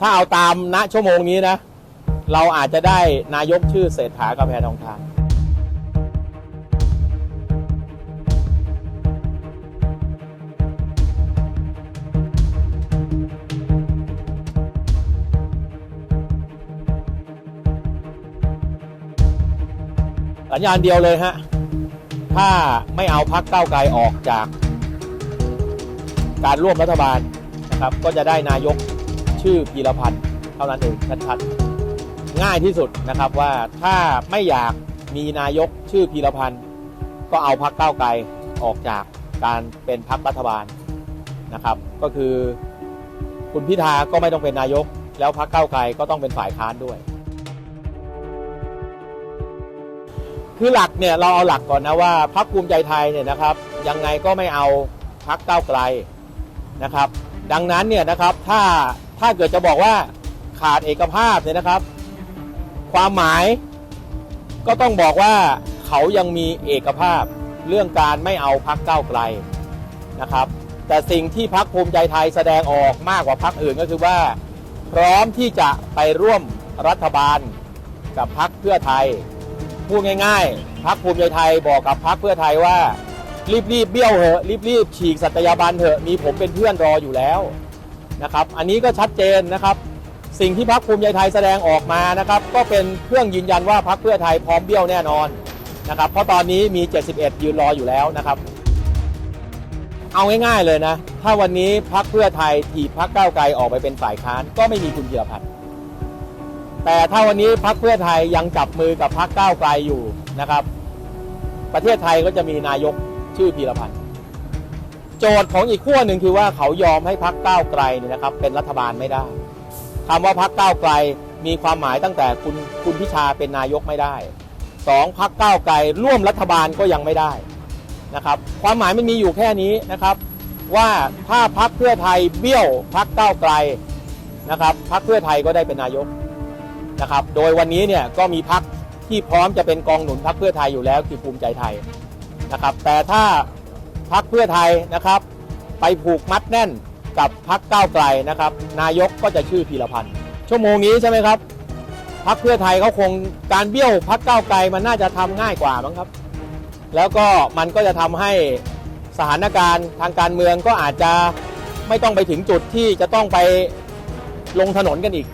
ถ้าเอาตามณชั่วโมงนี้นะ เราอาจจะได้นายกชื่อเศรษฐากาแฟทองทานสัญญาณเดียวเลยฮะ ถ้าไม่เอาพักเก้าไกลออกจาก การร่วมรัฐบาลนะครับ ก็จะได้นายก ชื่อพีรพันธ์เท่านั้นเองชัดๆง่ายที่สุดนะครับว่าถ้าไม่อยากมีนายกชื่อพีรพันธ์ก็เอาพักเก้าวไกลออกจากการเป็นพักรัฐบาลนะครับ ก็คือคุณพิธาก็ไม่ต้องเป็นนายก แล้วพักเก้าวไกลก็ต้องเป็นฝ่ายค้านด้วย คือหลักเนี่ยเราเอาหลักก่อนนะว่าพักภูมิใจไทยเนี่ยนะครับ ยังไงก็ไม่เอาพักก้าวไกลนะครับ ดังนั้นเนี่ยนะครับถ้า ถ้าเกิดจะบอกว่าขาดเอกภาพเนี่ยนะครับ ความหมายก็ต้องบอกว่าเขายังมีเอกภาพเรื่องการไม่เอาพักก้าวไกลนะครับ แต่สิ่งที่พักภูมิใจไทยแสดงออกมากกว่าพักอื่นก็คือว่า พร้อมที่จะไปร่วมรัฐบาลกับพักเพื่อไทย พูดง่าย ๆ พักภูมิใจไทยบอกกับพักเพื่อไทยว่า รีบๆเบี้ยวเหอะรีบๆฉีกสัตยาบันเถอะมีผมเป็นเพื่อนรออยู่แล้ว นะครับ อันนี้ก็ชัดเจนนะครับ สิ่งที่พักภูมิใจไทยแสดงออกมานะครับ ก็เป็นเครื่องยืนยันว่าพักเพื่อไทยพร้อมเบี้ยวแน่นอนนะครับ เพราะตอนนี้มี 71 ยืนรออยู่แล้วนะครับ เอาง่ายๆเลยนะ ถ้าวันนี้พักเพื่อไทยถีบพักก้าวไกลออกไปเป็นฝ่ายค้านก็ไม่มีคุณเพียรพันธ์แต่ถ้าวันนี้พักเพื่อไทยยังจับมือกับพักก้าวไกลอยู่นะครับ ประเทศไทยก็จะมีนายกชื่อพีรพันธ์ โจทย์ของอีกขั้วหนึ่งคือว่าเขายอมให้พักก้าวไกลเนี่ยนะครับ เป็นรัฐบาลไม่ได้คำว่าพักก้าวไกลมีความหมายตั้งแต่คุณคุณพิชาเป็นนายกไม่ได้สองพักก้าวไกลร่วมรัฐบาลก็ยังไม่ได้นะครับ ความหมายมันมีอยู่แค่นี้นะครับ ว่าถ้าพักเพื่อไทยเบี้ยวพักก้าวไกลนะครับพักเพื่อไทยก็ได้เป็นนายกนะครับ โดยวันนี้เนี่ยก็มีพักที่พร้อมจะเป็นกองหนุนพักเพื่อไทยอยู่แล้วคือภูมิใจไทยนะครับ แต่ถ้า พักเพื่อไทยนะครับ ไปผูกมัดแน่นกับพักก้าวไกลนะครับ นายกก็จะชื่อพีรพันธ์ชั่วโมงนี้ใช่ไหมครับพักเพื่อไทยเขาคงการเบี้ยวพักก้าวไกลมันน่าจะทำง่ายกว่ามั้งครับ แล้วก็มันก็จะทำให้สถานการณ์ทางการเมืองก็อาจจะไม่ต้องไปถึงจุดที่จะต้องไปลงถนนกันอีก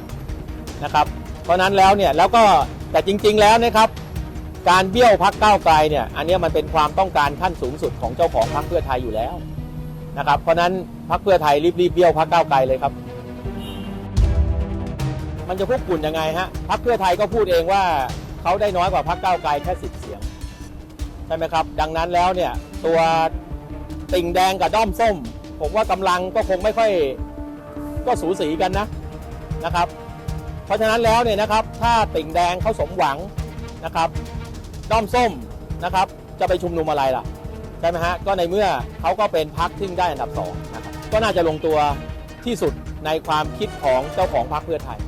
นะครับ เพราะนั้นแล้วเนี่ยแล้วก็แต่จริง ๆ แล้วนะครับ การเบี้ยวพักก้าวไกลเนี่ยอันนี้มันเป็นความต้องการขั้นสูงสุดของเจ้าของพักเพื่อไทยอยู่แล้วนะครับเพราะนั้นพักเพื่อไทยรีบๆเบี้ยวพักก้าวไกลเลยครับ มันจะคุกกุ่นยังไงฮะพักเพื่อไทยก็พูดเองว่าเขาได้น้อยกว่าพักก้าวไกลแค่สิบเสียงใช่ไหมครับ ดังนั้นแล้วเนี่ยตัวติ่งแดงกับด้อมส้ม ผมว่ากำลังก็คงไม่ค่อยก็สูสีกันนะนะครับ เพราะฉะนั้นแล้วเนี่ยนะครับถ้าติ่งแดงเขาสมหวังนะครับ ด้อมส้มนะครับ จะไปชุมนุมอะไรล่ะ ใช่ไหมฮะ ก็ในเมื่อเขาก็เป็นพักที่ได้อันดับสองนะครับก็น่าจะลงตัวที่สุดในความคิดของเจ้าของพรรคเพื่อไทย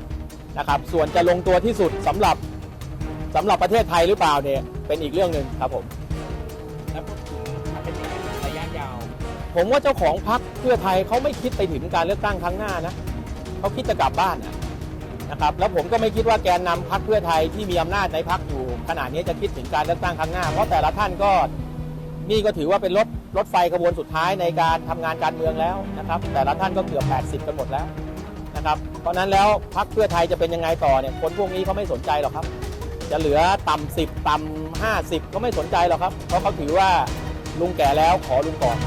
นะครับ ส่วนจะลงตัวที่สุดสำหรับสำหรับประเทศไทยหรือเปล่าเนี่ยเป็นอีกเรื่องหนึ่งครับผมแล้วพูดถึงเป็นยังไงระยะยาว ผมว่าเจ้าของพรรคเพื่อไทยเขาไม่คิดไปถึงการเลือกตั้งครั้งหน้านะเขาคิดจะกลับบ้านนะ นะครับแล้วผมก็ไม่คิดว่าแกนนำพรรคเพื่อไทยที่มีอำนาจในพรรคอยู่ขณะนี้จะคิดถึงการเลือกตั้งครั้งหน้า เพราะแต่ละท่านก็นี่ก็ถือว่าเป็นรถรถไฟขบวนสุดท้ายในการทำงานการเมืองแล้วนะครับ แต่ละท่านก็เกือบ 80 กันหมดแล้วนะครับเพราะนั้นแล้วพรรคเพื่อไทยจะเป็นยังไงต่อเนี่ยคนพวกนี้เขาไม่สนใจหรอกครับ จะเหลือต่ำ10 ต่ำ50 ก็ไม่สนใจหรอกครับ เพราะเขาถือว่าลุงแก่แล้วขอลุงก่อน